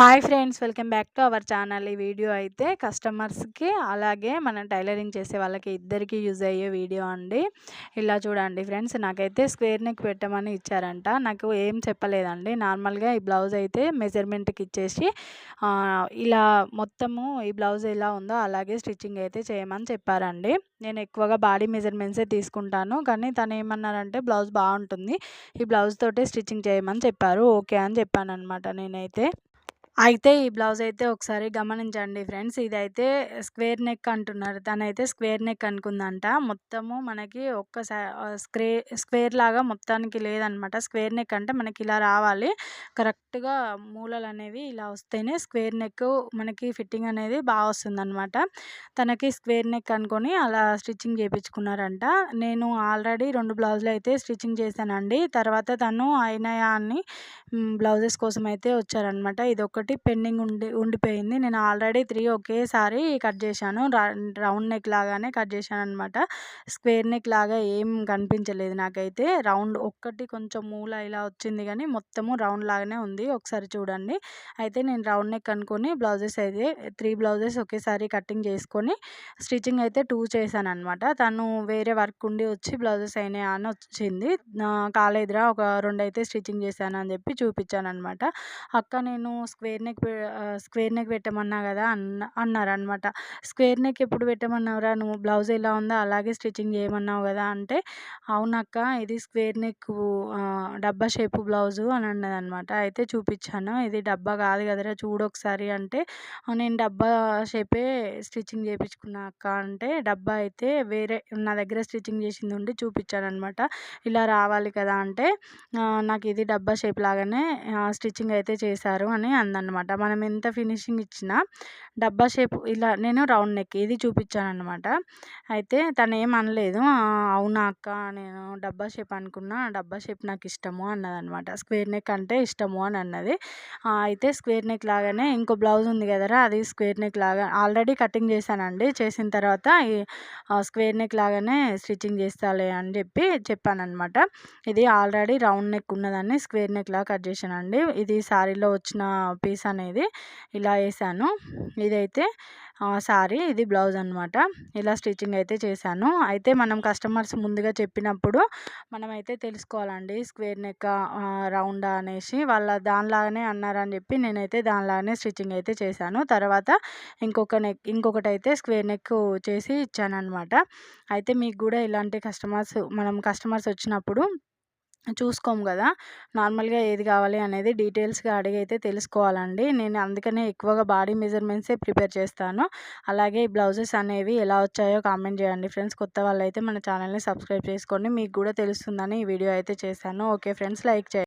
Hi friends welcome back to our channel. ఈ video అయితే కస్టమర్స్కి అలాగే మన టైలరింగ్ చేసే వాళ్ళకి ఇద్దరికి యూజ్ అయ్యే వీడియో అండి. ఇలా చూడండి ఫ్రెండ్స్ నాకైతే స్క్వేర్ నెక్ పెట్టమని ఇచ్చారంట. నాకు ఏం చెప్పలేదండి. నార్మల్గా ఈ బ్లౌజ్ అయితే మెజర్మెంట్కి ఇచ్చేసి ఇలా మొత్తము ఈ బ్లౌజ్ ఎలా ఉందో అలాగే స్టిచ్చింగ్ అయితే చేయమని చెప్పారండి. నేను ఎక్కువగా బాడీ మెజర్మెంట్సే తీసుకుంటాను. కానీ తను ఏమన్నారంటే బ్లౌజ్ బాగుంటుంది. ఈ బ్లౌజ్ తోటే స్టిచ్చింగ్ చేయమని చెప్పారు. ఓకే అని చెప్పాను అనమాట నేనైతే. అయితే ఈ బ్లౌజ్ అయితే ఒకసారి గమనించండి ఫ్రెండ్స్. ఇదైతే స్క్వేర్ నెక్ అంటున్నారు. తనైతే స్క్వేర్ నెక్ అనుకుందంట. మొత్తము మనకి ఒక్క స్క్రే స్క్వేర్ లాగా మొత్తానికి లేదనమాట. స్క్వేర్ నెక్ అంటే మనకి ఇలా రావాలి. కరెక్ట్గా మూలలు అనేవి ఇలా వస్తేనే స్క్వేర్ నెక్ మనకి ఫిట్టింగ్ అనేది బాగా వస్తుందన్నమాట తనకి స్క్వేర్ నెక్ అనుకొని అలా స్టిచ్చింగ్ చేయించుకున్నారంట నేను ఆల్రెడీ రెండు బ్లౌజులు అయితే స్టిచ్చింగ్ చేశానండి. తర్వాత తను అయినాయా అని బ్లౌజెస్ కోసం అయితే వచ్చారనమాట. ఇది ఒకటి ఒకటి పెండింగ్ ఉండి ఉండిపోయింది. నేను ఆల్రెడీ త్రీ ఒకేసారి కట్ చేశాను. రౌండ్ నెక్ లాగానే కట్ చేశాను అనమాట స్క్వేర్ నెక్ లాగా ఏం కనిపించలేదు నాకైతే. రౌండ్ ఒక్కటి కొంచెం మూల ఇలా వచ్చింది కానీ మొత్తము రౌండ్ లాగానే ఉంది. ఒకసారి చూడండి. అయితే నేను రౌండ్ నెక్ అనుకుని బ్లౌజెస్ అయితే త్రీ బ్లౌజెస్ ఒకేసారి కటింగ్ చేసుకొని స్టిచ్చింగ్ అయితే టూ చేశాను అనమాట తను వేరే వర్క్ ఉండి వచ్చి బ్లౌజెస్ అయినాయి అని వచ్చింది. కాలేదురా ఒక రెండు అయితే స్టిచ్చింగ్ చేశాను అని చెప్పి చూపించాను అనమాట అక్క నేను square square neck square neck పెట్టమన్నా కదా అన్న అన్నారనమాట స్క్వేర్ నెక్ ఎప్పుడు పెట్టమన్నావురా? నువ్వు బ్లౌజ్ ఎలా ఉందో అలాగే స్టిచ్చింగ్ చేయమన్నావు కదా అంటే అవునక్క ఇది స్క్వేర్ నెక్ డబ్బా షేపు బ్లౌజు అని అన్నదనమాట అయితే చూపించాను ఇది డబ్బా కాదు కదరా చూడు ఒకసారి అంటే నేను డబ్బా షేపే స్టిచ్చింగ్ చేయించుకున్నా అక్క అంటే డబ్బా అయితే వేరే నా దగ్గర స్టిచ్చింగ్ చేసింది ఉండి చూపించాను అనమాట ఇలా రావాలి కదా అంటే నాకు ఇది డబ్బా షేప్ లాగానే స్టిచ్చింగ్ అయితే చేశారు అని అందనమాట అనమాట మనం ఎంత ఫినిషింగ్ ఇచ్చినా డబ్బా షేప్ ఇలా నేను రౌండ్ నెక్ ఇది చూపించాను అనమాట అయితే తను ఏం అనలేదు. అవునా అక్క నేను డబ్బా షేప్ అనుకున్నా డబ్బా షేప్ నాకు ఇష్టము అన్నదనమాట స్క్వేర్ నెక్ అంటే ఇష్టము అని అన్నది. అయితే స్క్వేర్ నెక్ లాగానే ఇంకో బ్లౌజ్ ఉంది కదరా అది స్క్వేర్ నెక్ లాగా ఆల్రెడీ కటింగ్ చేశానండి. చేసిన తర్వాత స్క్వేర్ నెక్ లాగానే స్టిచ్చింగ్ చేస్తాలే అని చెప్పి చెప్పానమాట ఇది ఆల్రెడీ రౌండ్ నెక్ ఉన్నదాన్ని స్క్వేర్ నెక్ లాగా కట్ చేశానండి. ఇది శారీలో వచ్చిన పీస్ అనేది ఇలా వేసాను ఇదైతే సారీ ఇది బ్లౌజ్ అనమాట ఇలా స్టిచ్చింగ్ అయితే చేశాను. అయితే మనం కస్టమర్స్ ముందుగా చెప్పినప్పుడు మనమైతే తెలుసుకోవాలండి స్క్వేర్ నెక్ రౌండా అనేసి. వాళ్ళ దానిలాగానే అన్నారని చెప్పి నేనైతే దానిలాగానే స్టిచ్చింగ్ అయితే చేశాను. తర్వాత ఇంకొక నెక్ ఇంకొకటి అయితే స్క్వేర్ నెక్ చేసి ఇచ్చానమాట అయితే మీకు కూడా ఇలాంటి కస్టమర్స్ మనం కస్టమర్స్ వచ్చినప్పుడు చూసుకోము కదా! నార్మల్గా ఏది కావాలి అనేది డీటెయిల్స్గా అడిగి అయితే తెలుసుకోవాలండి. నేను అందుకనే ఎక్కువగా బాడీ మెజర్మెంట్సే ప్రిపేర్ చేస్తాను. అలాగే ఈ బ్లౌజెస్ అనేవి ఎలా వచ్చాయో కామెంట్ చేయండి. ఫ్రెండ్స్ కొత్త వాళ్ళు అయితే మన ఛానల్ని సబ్స్క్రైబ్ చేసుకోండి. మీకు కూడా తెలుస్తుందని ఈ వీడియో అయితే చేశాను. ఓకే ఫ్రెండ్స్ లైక్ చేయండి.